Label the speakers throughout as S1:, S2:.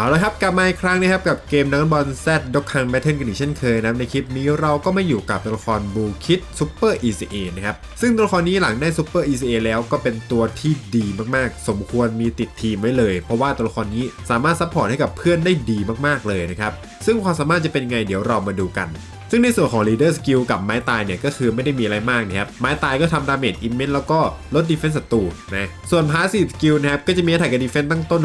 S1: เอาละครับ กลับมาอีกครั้งนะครับกับเกมนักบอลแซดด็อกคังแบทเทิลกันอีกเช่นเคยนะในคลิปนี้เราก็ไม่อยู่กับตัวละครบูคิดซูเปอร์อีซีเอนะครับ ซึ่งตัวละครนี้หลังได้ซูเปอร์อีซีเอแล้วก็เป็นตัวที่ดีมากๆ สมควรมีติดทีมไว้เลย เพราะว่าตัวละครนี้สามารถซัพพอร์ตให้กับเพื่อนได้ดีมากๆเลยนะครับ ซึ่งความสามารถจะเป็นไงเดี๋ยวเรามาดูกัน ซึ่งในส่วนของ Leader Skill กับไม้ตายเนี่ยก็คือไม่ได้มีอะไรมากนะครับ ไม้ตายก็ทำดาเมจอิมเมนแล้วก็ลด Defense ศัตรูนะ ส่วน Passive Skill นะครับก็จะมี Attack กับ Defense ตั้งต้น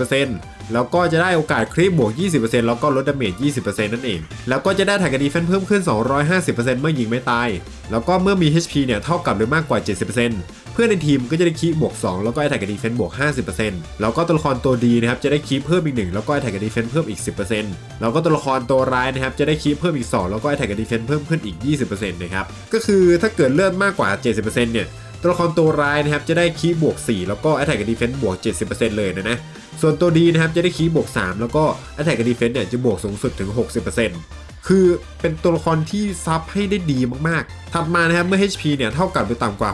S1: 150%แล้วก็จะได้โอกาสคริปบวก 20%แล้วก็ลดดาเมจ 20%นั่นเอง แล้วก็จะได้ Attack กับ Defense เพิ่มขึ้น 250%เมื่อยิงไม่ตาย แล้วก็เมื่อมี HP เนี่ยเท่ากับหรือมากกว่า 70%เพื่อนในทีมก็จะได้คีบวก 2 แล้วก็ Attack กับ Defense บวก 50%แล้วก็ตัวละครตัวดีนะครับจะได้คีบเพิ่มอีก 1 แล้วก็ Attack กับ Defense เพิ่มอีก 10%แล้วก็ตัวละครตัวร้ายนะครับจะได้คีบเพิ่มอีก 2 แล้วก็ Attack กับ Defense เพิ่มขึ้นอีก 20%นะครับก็คือถ้าเกิดเลือดมากกว่า 70%เนี่ยตัวละครตัวร้ายนะครับจะได้คีบวก 4 แล้วก็ Attack กับ Defense บวก 70%เลยนะนะส่วนตัวดีนะครับจะได้คีบวก 3 แล้วก็ Attack กับ Defense เนี่ยจะบวกสูงสุดถึง 60% คือเป็นตัวละครที่ซับให้ได้ดีมากๆ ถัดมานะครับเมื่อ HP เนี่ยเท่ากับหรือต่ำกว่า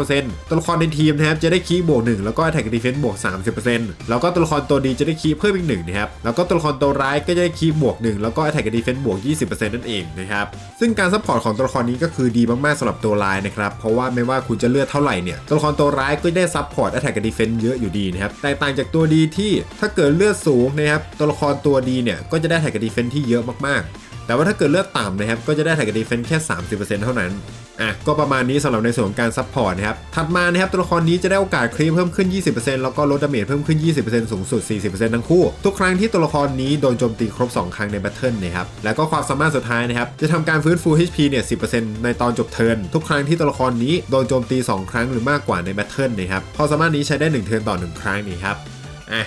S1: 69%ตัวละครในทีมนะครับจะได้คีบวก1แล้วก็ Attack Defense บวก 30%แล้วก็ตัวละครตัวดีจะได้คีเพิ่มอีก1นะครับ แล้วก็ตัวละครตัวร้ายก็จะได้คีบวก1แล้วก็ Attack Defense บวก 20%นั่นเองนะครับ ซึ่งการซัพพอร์ตของตัวละครนี้ก็คือดีมากๆสำหรับตัวร้ายนะครับ เพราะว่าไม่ว่าคุณจะเลือดเท่าไหร่เนี่ยตัวละครตัวร้ายก็ได้ซัพพอร์ต Attack Defense เยอะอยู่ดีนะครับ แตกต่างจากตัวดีที่ถ้าเกิดเลือดสูงนะครับตัวละครตัวดีเนี่ยก็จะได้ Attack Defense ที่เยอะมากๆ แต่ว่าถ้าเกิดเลือดต่ำนะครับก็จะได้แท็กดีเฟนแค่ 30%เท่านั้นอะก็ประมาณนี้สำหรับในส่วนของการซัพพอร์ตนะครับถัดมานะครับตัวละครนี้จะได้โอกาสครีปเพิ่มขึ้น 20%แล้วก็ลดดาเมจเพิ่มขึ้น 20%สูงสุด 40%ทั้งคู่ ทุกครั้งที่ตัวละครนี้โดนโจมตีครบ 2 ครั้งในแบทเทิลนะครับแล้วก็ความสามารถสุดท้ายนะครับจะทำการฟื้นฟู HP เนี่ย 10%ในตอนจบเทิร์นทุกครั้งที่ตัวละครนี้โดนโจมตี 2 ครั้งหรือมากกว่าในแบทเทิลนะครับความสามารถนี้ใช้ได้ 1 เทิร์นต่อ 1 ครั้งนี่ครับอะ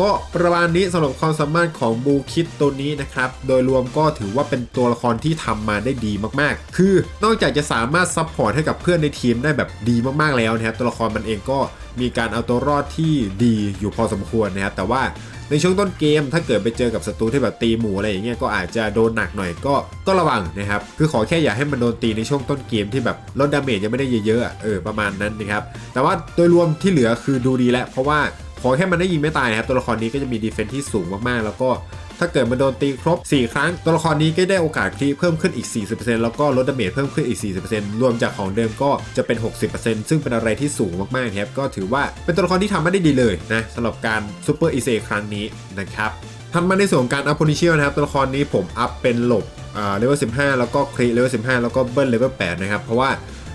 S1: ก็ประมาณนี้สำหรับความสามารถของบูคิดตัวนี้นะครับ โดยรวมก็ถือว่าเป็นตัวละครที่ทำมาได้ดีมากๆ คือนอกจากจะสามารถซัพพอร์ตให้กับเพื่อนในทีมได้แบบดีมากๆแล้วนะครับ ตัวละครมันเองก็มีการเอาตัวรอดที่ดีอยู่พอสมควรนะครับแต่ว่าในช่วงต้นเกมถ้าเกิดไปเจอกับศัตรูที่แบบตีหมูอะไรอย่างเงี้ยก็อาจจะโดนหนักหน่อยก็ก็ระวังนะครับ คือขอแค่อย่าให้มันโดนตีในช่วงต้นเกมที่แบบลดดาเมจยังไม่ได้เยอะๆเออประมาณนั้นนะครับแต่ว่าโดยรวมที่เหลือคือดูดีแล้วเพราะว่า ขอแค่มันได้ยิงไม่ตายนะครับตัวละครนี้ก็จะมีดีเฟนที่สูงมากๆ แล้วก็ถ้าเกิดมันโดนตีครบ 4 ครั้ง ตัวละครนี้ก็ได้โอกาสคลีเพิ่มขึ้นอีก 40%แล้วก็ลดดาเมจเพิ่มขึ้นอีก 40%รวมจากของเดิมก็จะเป็น 60%ซึ่งเป็นอะไรที่สูงมากๆนะครับก็ถือว่าเป็นตัวละครที่ทำมาได้ดีเลยนะสำหรับการซูเปอร์อีเซครั้งนี้นะครับถัดมาในส่วนการอัพโพนิเชียลนะครับตัวละครนี้ผมอัพเป็นหลบอ่าเลเวล15 แล้วก็ครีเลเวล15 แล้วก็เบิ้ลเลเวล8นะครับเพราะว่า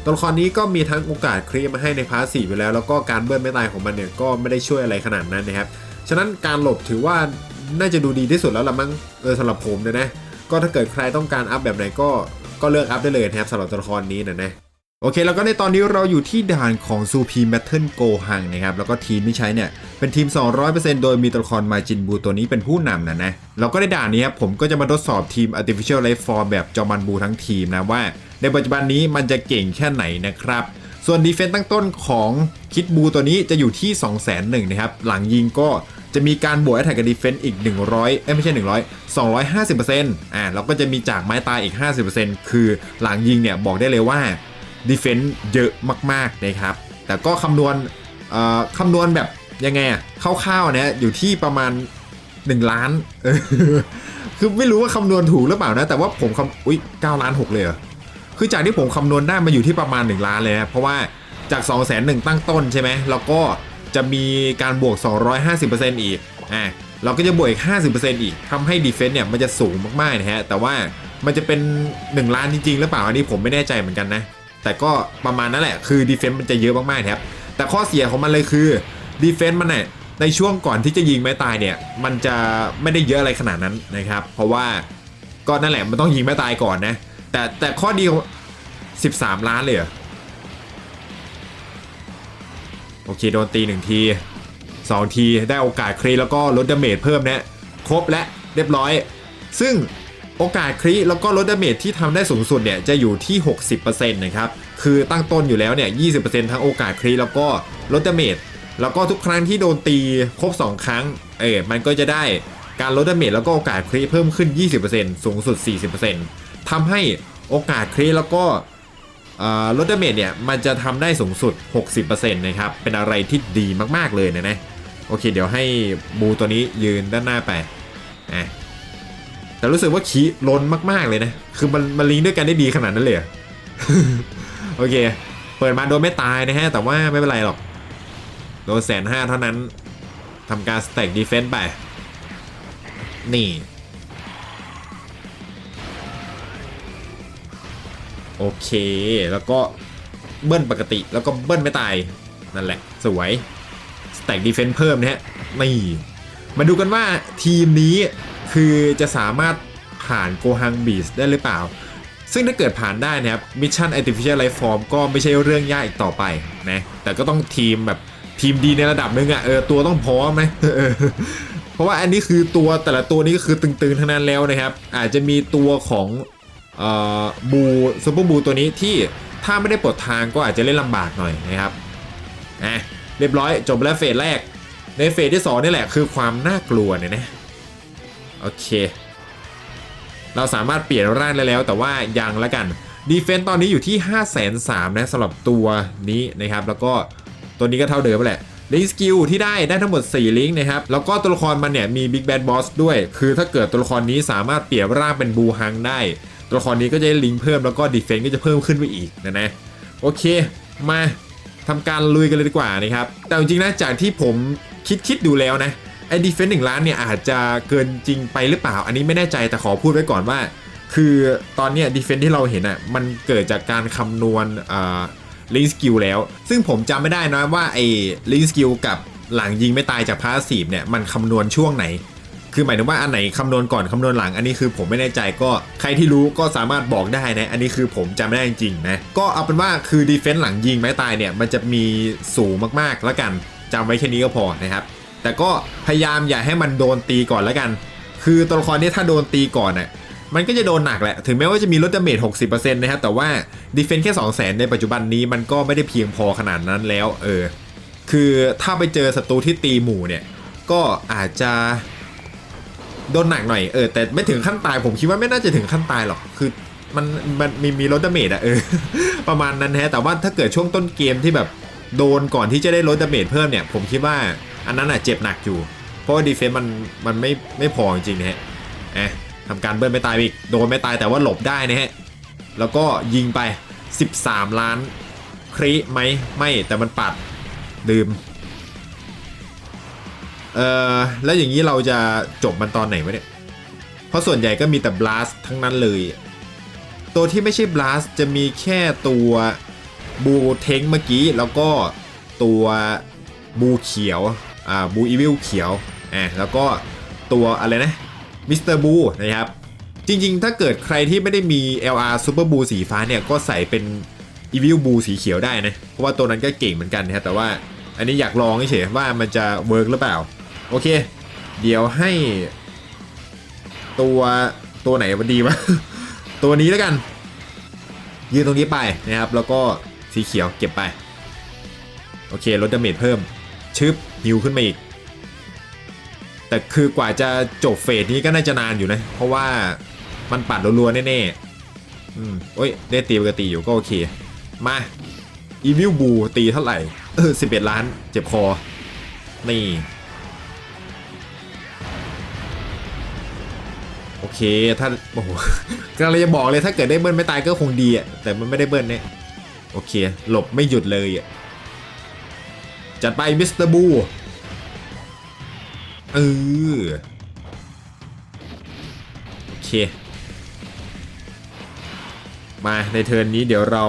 S1: ตัวละครนี้ก็มีทั้งโอกาสครีมาให้ในพาร์ทสี่ไปแล้ว แล้วก็การเบิ้ลไม่ตายของมันเนี่ยก็ไม่ได้ช่วยอะไรขนาดนั้นนะครับ ฉะนั้นการหลบถือว่าน่าจะดูดีที่สุดแล้วละมั้งเออสำหรับผมเนี่ยนะก็ถ้าเกิดใครต้องการอัพแบบไหนก็ก็เลือกอัพได้เลยนะครับสำหรับตัวละครนี้นะนะโอเค แล้วก็ในตอนนี้เราอยู่ที่ด่านของซูพีแมทเทิลโกหังนะครับ แล้วก็ทีมที่ใช้เนี่ย เป็นทีม 200%โดยมีตัวละครมาจินบูตัวนี้เป็นผู้นำนะนะแล้วก็ในด่านนี้ครับผมก็จะมาทดสอบทีม Artificial Life Form แบบจอมันบูทั้งทีมนะว่า ในปัจจุบันนี้มันจะเก่งแค่ไหนนะครับ ส่วนดีเฟนต์ตั้งต้นของคิดบูตัวนี้จะอยู่ที่ 2 0 0 0 0 0นะครับ หลังยิงก็จะมีการบวกแอตแทกกับดีเฟนต์อีก 100 เอ้ยไม่ใช่ 100 250%อ่าแล้วก็จะมีจากไม้ตายอีก 50%คือหลังยิงเนี่ยบอกได้เลยว่าดีเฟนต์เยอะมากๆนะครับ แต่ก็คำนวณคำนวณแบบยังไงอะคร่าวๆเนี่ยอยู่ที่ประมาณ 1 ล้าน คือไม่รู้ว่าคำนวณถูกหรือเปล่านะ แต่ว่าผมคำอุ้ย9ล้าน 6 เลยเหรอ คือจากที่ผมคำนวณได้มาอยู่ที่ประมาณ 1 ล้านเลยนะเพราะว่าจาก 2 0 0 0 0 0ตั้งต้นใช่ไหมแล้วก็จะมีการบวก 250%อีกอะเราก็จะบวกอีก 50%อีกทำให้ดีเฟนต์เนี่ยมันจะสูงมากๆนะฮะ แต่ว่ามันจะเป็น 1 ล้านจริงๆหรือเปล่าอันนี้ผมไม่แน่ใจเหมือนกันนะ แต่ก็ประมาณนั้นแหละคือดีเฟนต์มันจะเยอะมากๆครับ แต่ข้อเสียของมันเลยคือดีเฟนต์มันเนี่ยในช่วงก่อนที่จะยิงไม่ตายเนี่ย มันจะไม่ได้เยอะอะไรขนาดนั้นนะครับ เพราะว่าก็นั่นแหละมันต้องยิงไม่ตายก่อนนะ แต่แต่ข้อดีของ13ล้านเลยเหรอโอเคโดนตีหนึ่งที2ทีได้โอกาสครีแล้วก็ลดดาเมจเพิ่มเนี่ยครบและเรียบร้อย ซึ่งโอกาสครีแล้วก็ลดดาเมจที่ทำได้สูงสุดเนี่ยจะอยู่ที่ 60%นะครับคือตั้งต้นอยู่แล้วเนี่ย20%ทั้งโอกาสครีแล้วก็ลดดาเมจแล้วก็ทุกครั้งที่โดนตีครบ 2 ครั้งเออมันก็จะได้การลดดาเมจแล้วก็โอกาสครีเพิ่มขึ้น 20%สูงสุด 40% ทำให้โอกาสครีแล้วก็ลดดาเมจเนี่ย มันจะทำได้สูงสุด 60%นะครับ เป็นอะไรที่ดีมากๆเลยนะนะ โอเค เดี๋ยวให้บูตัวนี้ยืนด้านหน้าไปอะแต่รู้สึกว่าขีล้นมากๆเลยนะ คือมันมันลิงก์ด้วยกันได้ดีขนาดนั้นเลยโอเค เปิดมาโดนไม่ตายนะฮะ แต่ว่าไม่เป็นไรหรอก โดนแสนห้าเท่านั้นทำการสแต็กดีเฟนต์ไป นี่ โอเค แล้วก็เบิ้ลปกติแล้วก็เบิ้ลไม่ตาย นั่นแหละ สวยสแต็กดีเฟนต์เพิ่มนะฮะนี่ มาดูกันว่าทีมนี้คือจะสามารถผ่านโกฮังบีสได้หรือเปล่า ซึ่งถ้าเกิดผ่านได้นะครับมิชชั่น Artificial Life Form ก็ไม่ใช่เรื่องยากอีกต่อไปนะแต่ก็ต้องทีมแบบทีมดีในระดับหนึงอะ่ะเออตัวต้องพร้อมนะเออเพราะว่าอันนี้คือตัวแต่ละตัวนี้ก็คือตึงๆทั้งนั้นแล้วนะครับ อาจจะมีตัวของ บูซูเปอร์บูตัวนี้ที่ถ้าไม่ได้ปลดทางก็อาจจะเล่นลำบากหน่อยนะครับอะเรียบร้อยจบแล้วเฟสแรก ในเฟสที่สองนี่แหละคือความน่ากลัวเนี่ยนะโอเค เราสามารถเปลี่ยนร่างได้แล้ว แต่ว่ายังละกันดีเฟนต์ตอนนี้อยู่ที่ 5 3 0 0 0นะสำหรับตัวนี้นะครับ แล้วก็ตัวนี้ก็เท่าเดิมแหละลิงสกิลที่ได้ได้ทั้งหมด 4 ลิงก์นะครับ แล้วก็ตัวละครมันเนี่ยมี Big Bad Boss ด้วย คือถ้าเกิดตัวละครนี้สามารถเปลี่ยนร่างเป็นบูฮังได้ ตัวละครนี้ก็จะได้ลิงเพิ่มแล้วก็ดีเฟนต์ก็จะเพิ่มขึ้นไปอีกนะนะโอเคมาทำการลุยกันเลยดีกว่านะครับ แต่จริงๆนะจากที่ผมคิดคิดดูแล้วนะไอ้ดีเฟนต์หนึ่งล้านเนี่ยอาจจะเกินจริงไปหรือเปล่า อันนี้ไม่แน่ใจแต่ขอพูดไว้ก่อนว่า คือตอนเนี้ยดีเฟนต์ที่เราเห็นอะมันเกิดจากการคำนวณอ่าลิงสกิลแล้ว ซึ่งผมจำไม่ได้นะว่าไอ้ลิงสกิลกับหลังยิงไม่ตายจากพาสซีฟเนี่ยมันคำนวณช่วงไหน คือหมายถึงว่าอันไหนคำนวณก่อนคำนวณหลังอันนี้คือผมไม่แน่ใจก็ใครที่รู้ก็สามารถบอกได้นะอันนี้คือผมจำไม่ได้จริงๆนะก็เอาเป็นว่าคือดีเฟนส์หลังยิงไม่ตายเนี่ยมันจะมีสูงมากๆแล้วกันจำไว้แค่นี้ก็พอนะครับแต่ก็พยายามอย่าให้มันโดนตีก่อนแล้วกัน คือตัวละครนี้ถ้าโดนตีก่อนน่ะมันก็จะโดนหนักแหละ ถึงแม้ว่าจะมีลดดาเมจ60%นะครับ แต่ว่าดีเฟนส์แค่ 2 0 0 0 0 0 ในปัจจุบันนี้มันก็ไม่ได้เพียงพอขนาดนั้นแล้ว เออ คือถ้าไปเจอศัตรูที่ตีหมู่เนี่ย ก็อาจจะ โดนหนักหน่อยเออแต่ไม่ถึงขั้นตายผมคิดว่าไม่น่าจะถึงขั้นตายหรอกคือมันมันมีมีลดดาเมจอะเออประมาณนั้นฮะแต่ว่าถ้าเกิดช่วงต้นเกมที่แบบโดนก่อนที่จะได้ลดดาเมจเพิ่มเนี่ย ผมคิดว่าอันนั้นอะเจ็บหนักอยู่ เพราะว่าดีเฟนส์มันมันไม่ไม่พอจริงๆนะฮะเอะทำการเบิ้ลไม่ตายอีกโดนไม่ตายแต่ว่าหลบได้นะฮะแล้วก็ยิงไป 13 ล้านคริไหมไม่แต่มันปัดดืม เออแล้วอย่างนี้เราจะจบมันตอนไหนวะเนี่ย เพราะส่วนใหญ่ก็มีแต่บลัสทั้งนั้นเลย ตัวที่ไม่ใช่บลัสจะมีแค่ตัวบูเทงเมื่อกี้ แล้วก็ตัวบูเขียว อ่า บูอีวิลเขียว อ่าแล้วก็ตัวอะไรนะ มิสเตอร์บูนะครับ จริงๆ ถ้าเกิดใครที่ไม่ได้มี LR Super b ูสีฟ้าเนี่ย ก็ใส่เป็น Evil b ูสีเขียวได้นะ เพราะว่าตัวนั้นก็เก่งเหมือนกันนะแต่ว่าอันนี้อยากลองเฉยๆว่ามันจะเวิร์กหรือเปล่า โอเค เดี๋ยวให้ ตัวตัวไหนมันดีวะ ตัวนี้แล้วกัน ยืนตรงนี้ไปนะครับ แล้วก็สีเขียวเก็บไป โอเคลดดาเมจเพิ่ม ชึบฮิวขึ้นมาอีก แต่คือกว่าจะจบเฟสนี้ก็น่าจะนานอยู่นะ เพราะว่ามันปัดรัวๆแน่ๆอืมโอ้ย ได้ตีปกติอยู่ก็โอเค มา อีวิลบูตีเท่าไหร่ เออ11ล้าน เจ็บคอ นี่ เค ถ้าโอ้โหกำลังจะบอกเลยถ้าเกิดได้เบิ้ลไม่ตายก็คงดีอะแต่มันไม่ได้เบิ้ลเนี่ยโอเค หลบไม่หยุดเลยอะจัดไปมิสเตอร์บูเออโอเค มาในเทิร์นนี้เดี๋ยวเรา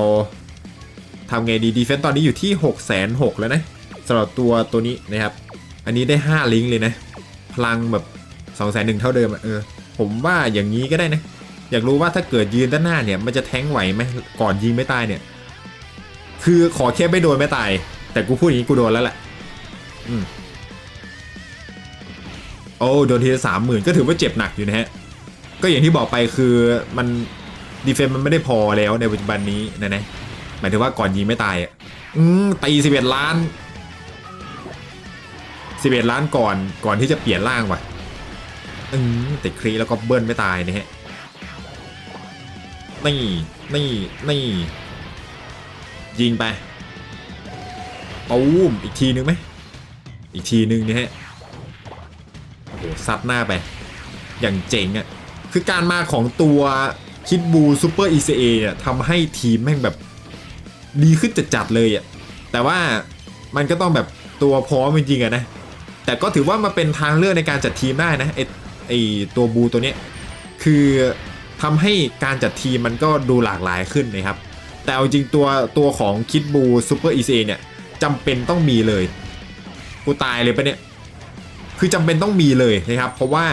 S1: ทำไงดีดีเฟนต์ตอนนี้อยู่ที่ 6 6 0 0 0แล้วนะสำหรับตัวตัวนี้นะครับ อันนี้ได้ 5 ลิงก์เลยนะ พลังแบบ2 0 0 0 0 0เท่าเดิมอะเออ ผมว่าอย่างนี้ก็ได้นะ อยากรู้ว่าถ้าเกิดยืนด้านหน้าเนี่ยมันจะแทงไหวไหมก่อนยิงไม่ตายเนี่ย คือขอแค่ไม่โดนไม่ตาย แต่กูพูดอย่างนี้กูโดนแล้วแหละอืมโอ้โดนทีละสามหมื่นก็ถือว่าเจ็บหนักอยู่นะฮะ ก็อย่างที่บอกไปคือมันดีเฟนมันไม่ได้พอแล้วในปัจจุบันนี้นะนะหมายถึงว่าก่อนยิงไม่ตายอะอืมตีสิบเอ็ดล้านสิบเอ็ดล้านก่อนก่อนที่จะเปลี่ยนร่างว่ะ อืมติดครีแล้วก็เบิ้ลไม่ตายนะฮะนี่นี่นี่ยิงไปปูมอีกทีนึงไหมอีกทีนึงนะฮะโอ้โหซัดหน้าไป อย่างเจ๋งอะ่ะคือการมาของตัวคิดบูซูเปอร์ ECA เนี่ยทำให้ทีมแม่งแบบดีขึ้นจัดๆเลยอะ่ะแต่ว่ามันก็ต้องแบบตัวพร้อมจริงๆอะนะแต่ก็ถือว่ามาเป็นทางเลือกในการจัดทีมได้นะไอ ไอตัวบูตัวนี้คือทำให้การจัดทีมมันก็ดูหลากหลายขึ้นนะครับ แต่เอาจริงตัวตัวของคิดบูซูเปอร์ ECA เนี่ยจำเป็นต้องมีเลย กูตายเลยปะเนี่ย คือจำเป็นต้องมีเลยนะครับ เพราะว่า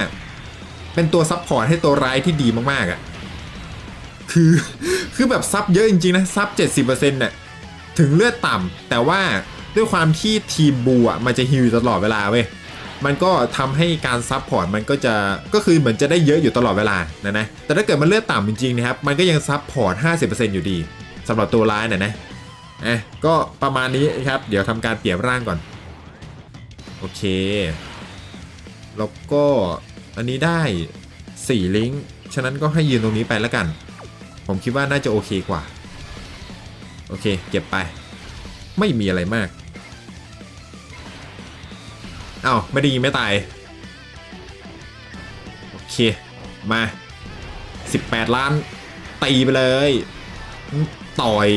S1: เป็นตัวซับพอร์ตให้ตัวร้ายที่ดีมากๆอะ่ะคือคือแบบซับเยอะจริงๆนะซับ 70%เนี่ยถึงเลือดต่ำแต่ว่าด้วยความที่ทีมบูอะมันจะฮิวตลอดเวลาเว้ย มันก็ทำให้การซับพอร์ตมันก็จะก็คือเหมือนจะได้เยอะอยู่ตลอดเวลานะนะแต่ถ้าเกิดมันเลือดต่ำจริงๆนะครับมันก็ยังซับพอร์ต 50%อยู่ดีสำหรับตัวร้ายน่ะนะอะก็ประมาณนี้ครับเดี๋ยวทำการเปลี่ยนร่างก่อนโอเค แล้วก็อันนี้ได้ 4 ลิงก์ฉะนั้นก็ให้ยืนตรงนี้ไปแล้วกัน ผมคิดว่าน่าจะโอเคกว่า โอเค เก็บไป ไม่มีอะไรมาก อ้าวไม่ได้ยิงไม่ตาย โอเค มา 18 ล้าน ตีไปเลย ต่อย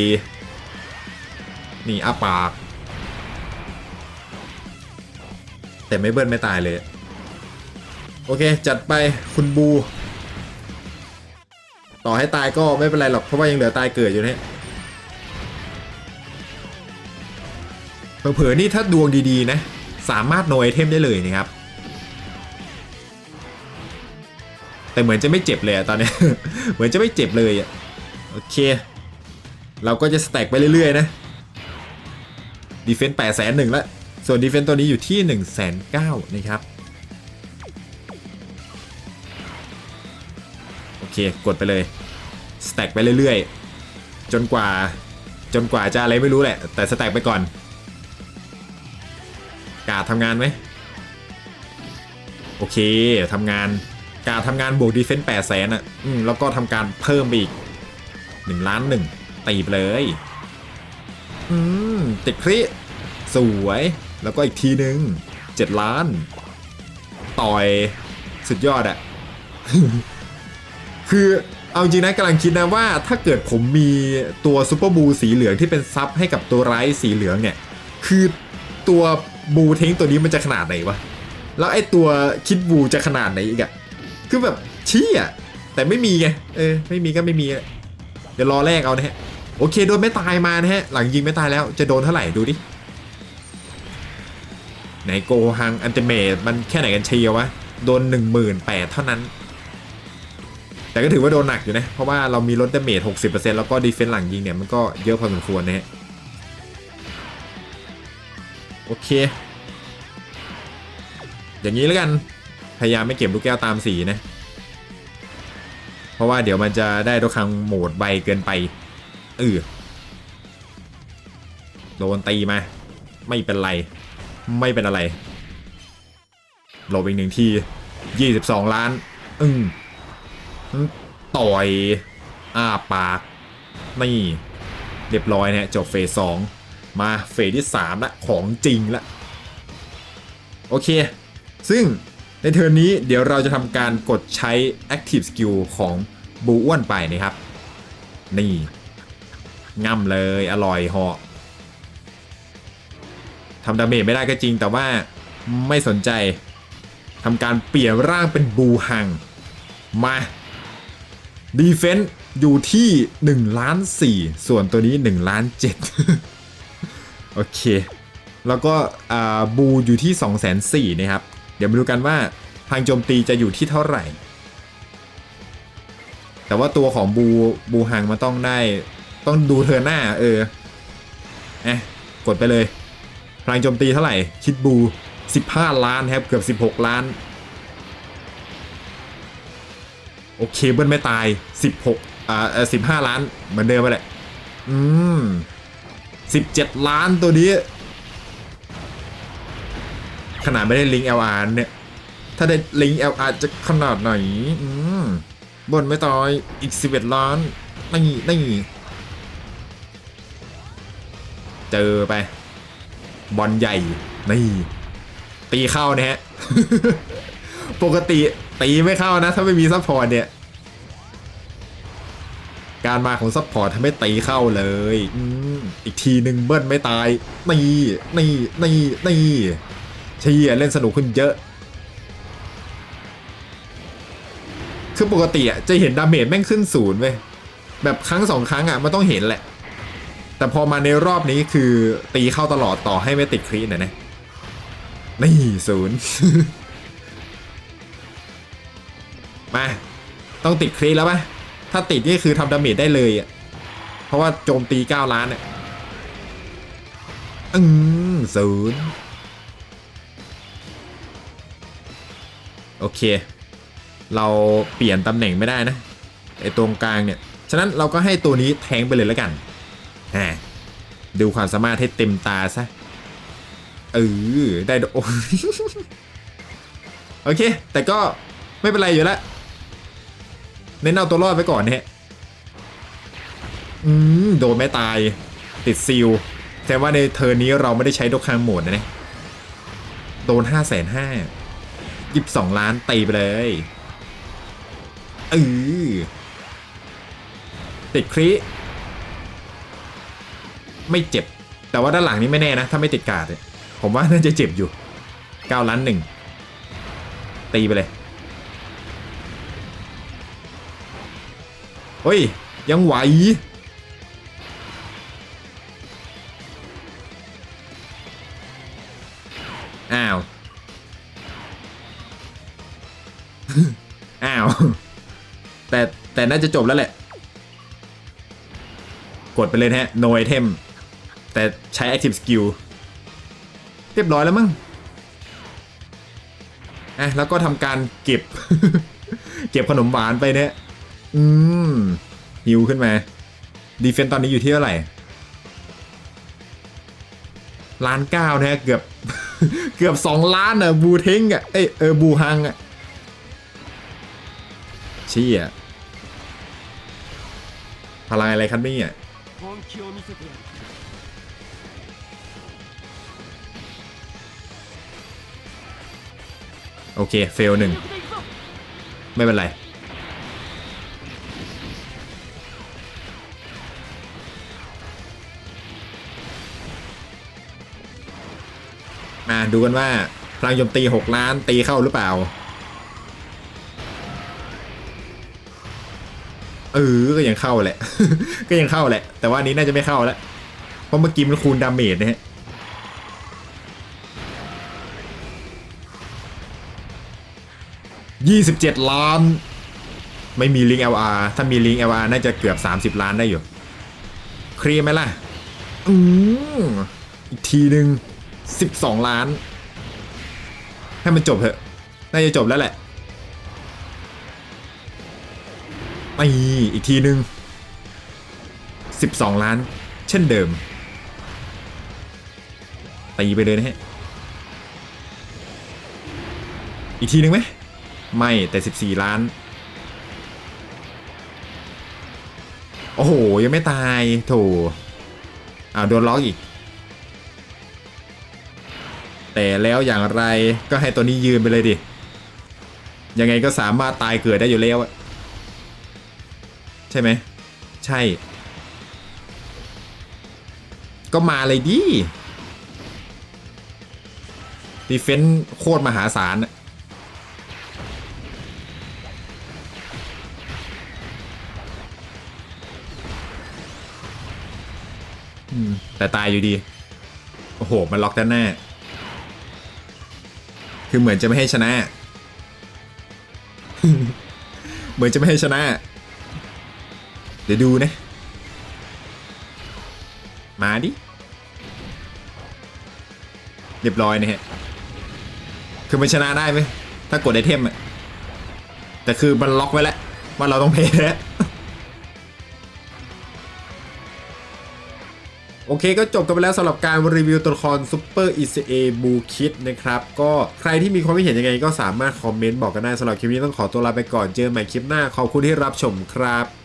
S1: นี่อาปาก แต่ไม่เบิ้ลไม่ตายเลย โอเค จัดไปคุณบู ต่อให้ตายก็ไม่เป็นไรหรอก เพราะว่ายังเหลือตายเกิดอยู่เนี่ยเผลอๆนี่ถ้าดวงดี ๆ นะ สามารถโนไอเทมได้เลยนะครับ แต่เหมือนจะไม่เจ็บเลยตอนนี้ เหมือนจะไม่เจ็บเลยอะโอเค เราก็จะสแต็กไปเรื่อยๆนะดีเฟนต์แปดแสนหนึ่งล้วส่วนดีเฟนต์ตัวนี้อยู่ที่1นึ่งแสนเก้านะครับโอเคกดไปเลยสแต็กไปเรื่อยๆ จนกว่าจนกว่าจะอะไรไม่รู้แหละ แต่สแต็กไปก่อน กาดทำงานไหมโอเคทำงานกาดทำงานบวกดีเฟนต์แปดแสนอะอืมแล้วก็ทำการเพิ่มไปอีก1ล้านหนึ่งตีไปเลย อืมติดคริสวยแล้วก็อีกทีหนึ่ง7ล้าน ต่อยสุดยอดอะคือเอาจริงนะกำลังคิดนะว่าถ้าเกิดผมมีตัวซูเปอร์บูสีเหลืองที่เป็นซับให้กับตัวไร้สีเหลืองเนี่ย คือตัว บูเทงตัวนี้มันจะขนาดไหนวะ แล้วไอ้ตัวคิดบูจะขนาดไหนอีกอะคือแบบชี้อะแต่ไม่มีไง เออ ไม่มีก็ไม่มีอะเดี๋ยวรอแรกเอานะฮะ โอเคโดนไม่ตายมานะฮะ หลังยิงไม่ตายแล้ว จะโดนเท่าไหร่ดูดิ ไหนโกฮังอันเตเมตมันแค่ไหนกันเชียววะ โดน 1 8 0 0 0เท่านั้น แต่ก็ถือว่าโดนหนักอยู่นะ เพราะว่าเรามีลดดาเมจ60%แล้วก็ดีเฟนส์หลังยิงเนี่ยมันก็เยอะพอสมควรนะฮะ โอเค อย่างนี้แล้วกัน พยายามไม่เก็บลูกแก้วตามสีนะ เพราะว่าเดี๋ยวมันจะได้ทุกครั้งโหมดใบเกินไป เออโดนตีมา ไม่เป็นไร ไม่เป็นอะไรหลบอีกหนึ่งที 22 ล้าน อึ้งต่อยอ้าปาก นี่ เรียบร้อยเนี่ยจบเฟสสอง มาเฟสที่3ละของจริงละโอเค ซึ่งในเทอร์นนี้เดี๋ยวเราจะทำการกดใช้ Active Skill ของบูอ้วนไปนะครับ นี่ง่ำเลยอร่อยเหาะทำดาเมจไม่ได้ก็จริงแต่ว่าไม่สนใจทำการเปลี่ยนร่างเป็นบูฮัง มาดีเฟนต์อยู่ที่1ล้าน4ส่วนตัวนี้1ล้าน7 โอเค แล้วก็บูอยู่ที่ 2 4 0 0 0นะครับ เดี๋ยวมาดูกันว่าทางโจมตีจะอยู่ที่เท่าไหร่ แต่ว่าตัวของบูบูฮังมันต้องได้ต้องดูเธอหน้าเออเอะกดไปเลยพลังโจมตีเท่าไหร่ คิดบู 15 ล้านครับเกือบ 16 ล้าน โอเคเบิ้ลไม่ตาย 16อ่า15 ล้านเหมือนเดิมไปแหละ อืม 17 ล้านตัวนี้ ขนาดไม่ได้ลิงก์ LR เนี่ย ถ้าได้ลิงก์ LR จะขนาดไหนอืมบนไม่ตายอีก 11 ล้านนี่นี่เจอไป บอลใหญ่ นี่ ตีเข้านะฮะ ปกติตีไม่เข้านะ ถ้าไม่มีซัพพอร์ตเนี่ย การมาของซัพพอร์ตทำให้ตีเข้าเลยอืมอีกทีหนึ่งเบิ้ลไม่ตาย นี่นี่นี่นี่เชียเล่นสนุกขึ้นเยอะ คือปกติอะจะเห็นดาเมจแม่งขึ้นศูนย์เว้ยแบบครั้งสองครั้งอะมันต้องเห็นแหละ แต่พอมาในรอบนี้คือตีเข้าตลอดต่อให้ไม่ติดครีนะนะนี่ศูนย์มา ต้องติดครีแล้วปะ ถ้าติดนี่คือทำดาเมจได้เลยอะ เพราะว่าโจมตี9ล้านอะอืมศูนย์โอเค เราเปลี่ยนตำแหน่งไม่ได้นะไอ้ตรงกลางเนี่ย ฉะนั้นเราก็ให้ตัวนี้แทงไปเลยแล้วกันฮะดูความสามารถให้เต็มตาซะเออได้โอ้โอเค แต่ก็ไม่เป็นไรอยู่แล้ว เน้นเอาตัวรอดไปก่อนเนะฮะอืมโดนไม่ตาย ติดซิลแต่ว่าในเทอร์นี้เราไม่ได้ใช้ดกคางโหมดนะเนี่ยโดนห้าแสนห้ายิบสองล้านตีไปเลยเออติดครีไม่เจ็บ แต่ว่าด้านหลังนี้ไม่แน่นะ ถ้าไม่ติดการ์ดผมว่าน่าจะเจ็บอยู่9ล้านหนึ่งตีไปเลย ฮ้ย ยังไหว อ้าว อ้าว แต่แต่น่าจะจบแล้วแหละ กดไปเลยนะฮะ no item แต่ใช้ active skill เรียบร้อยแล้วมั้งอะแล้วก็ทำการเก็บ เก็บขนมหวานไปเนี่ย อืมฮิวขึ้นมา ดีเฟนตอนนี้อยู่ที่เท่าไหร่ล้านเก้านะเกือบเกือบสองล้านอะบูเทงอะเอเออบูฮังอะชี้อะพลังอะไรครับนี่
S2: อะ
S1: โอเค เฟลหนึ่ง ไม่เป็นไร ดูกันว่าพลังโจมตี 6 ล้านตีเข้าหรือเปล่า เออ ก็ยังเข้าแหละ ก็ยังเข้าแหละ แต่ว่านี้น่าจะไม่เข้าแล้ว เพราะเมื่อกี้มันคูณดาเมจนะฮะ27ล้าน ไม่มีลิง LR ถ้ามีลิง LR น่าจะเกือบ 30 ล้านได้อยู่ เคลียร์ไหมล่ะ อืมอีกทีหนึ่ง 12 ล้าน ให้มันจบเถอะ น่าจะจบแล้วแหละไม่อีกทีหนึ่ง12 ล้าน เช่นเดิม ตีไปเลยนะฮะ อีกทีหนึ่งไหม ไม่แต่ 14 ล้าน โอ้โห ยังไม่ตาย โถอ้าวโดนล็อกอีก แต่แล้วอย่างไรก็ให้ตัวนี้ยืนไปเลยดิ ยังไงก็สามารถตายเกิดได้อยู่แล้ว ใช่ไหม ใช่ ก็มาเลยดิดีเฟนส์โคตรมหาศาลแต่ตายอยู่ดี โอ้โห มันล็อกด้านหน้า คือเหมือนจะไม่ให้ชนะ เหมือนจะไม่ให้ชนะ เดี๋ยวดูนะ มาดิ เรียบร้อยนะฮะ คือมันชนะได้ไหม ถ้ากดไอเทมอะแต่คือมันล็อกไว้แล้ว ว่าเราต้องเพย์แล้ว โอเคก็จบกันไปแล้วสำหรับการรีวิวตัวละคร Super ECA b u k i d นะครับก็ใครที่มีความคิดเห็นยังไงก็สามารถคอมเมนต์บอกกันได้สำหรับคลิปนี้ต้องขอตัวลาไปก่อนเจอกันใหม่คลิปหน้าขอบคุณที่รับชมครับ